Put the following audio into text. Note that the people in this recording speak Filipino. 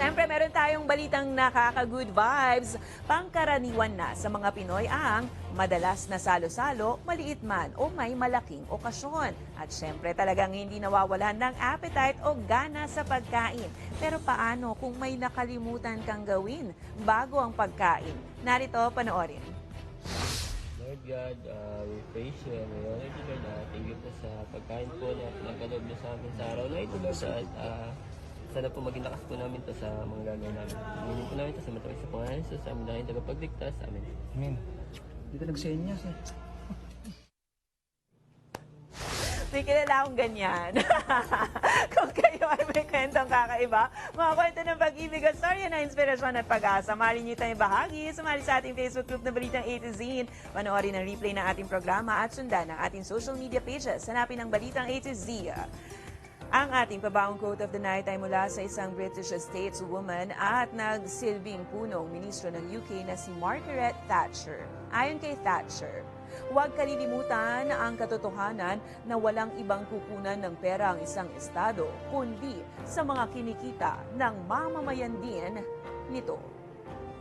Siyempre, meron tayong balitang nakaka-good vibes. Pangkaraniwan na sa mga Pinoy ang madalas na salo-salo, maliit man o may malaking okasyon. At siyempre, talagang hindi nawawalan ng appetite o gana sa pagkain. Pero paano kung may nakalimutan kang gawin bago ang pagkain? Narito, panoorin. Lord God, uh, we praise you and we honor you, Lord. Uh, thank you po sa pagkain po na pinagkaloob niyo sa amin sa araw na ito, Lord. At uh, sana po maging lakas po namin to sa mga gagawin namin. Hingin po namin to sa matawag sa pangalan sa amin dahil tagapagligtas. Amen. Amen. Ka nagsenyas eh. May kilala akong ganyan. Kung kayo ay may kwentong kakaiba, mga kwento ng pag-ibig at storya na inspirasyon at pag-asa, maaari niyo tayong bahagi. Sumali sa ating Facebook group na Balitang A to Z. Panoorin ang replay ng ating programa at sundan ang ating social media pages. Hanapin ang Balitang A to Z. Ang ating pabawang quote of the night ay mula sa isang British stateswoman at nagsilbing punong ministro ng UK na si Margaret Thatcher. Ayon kay Thatcher, huwag kalilimutan ang katotohanan na walang ibang kukunan ng pera ang isang estado, kundi sa mga kinikita ng mamamayan din nito.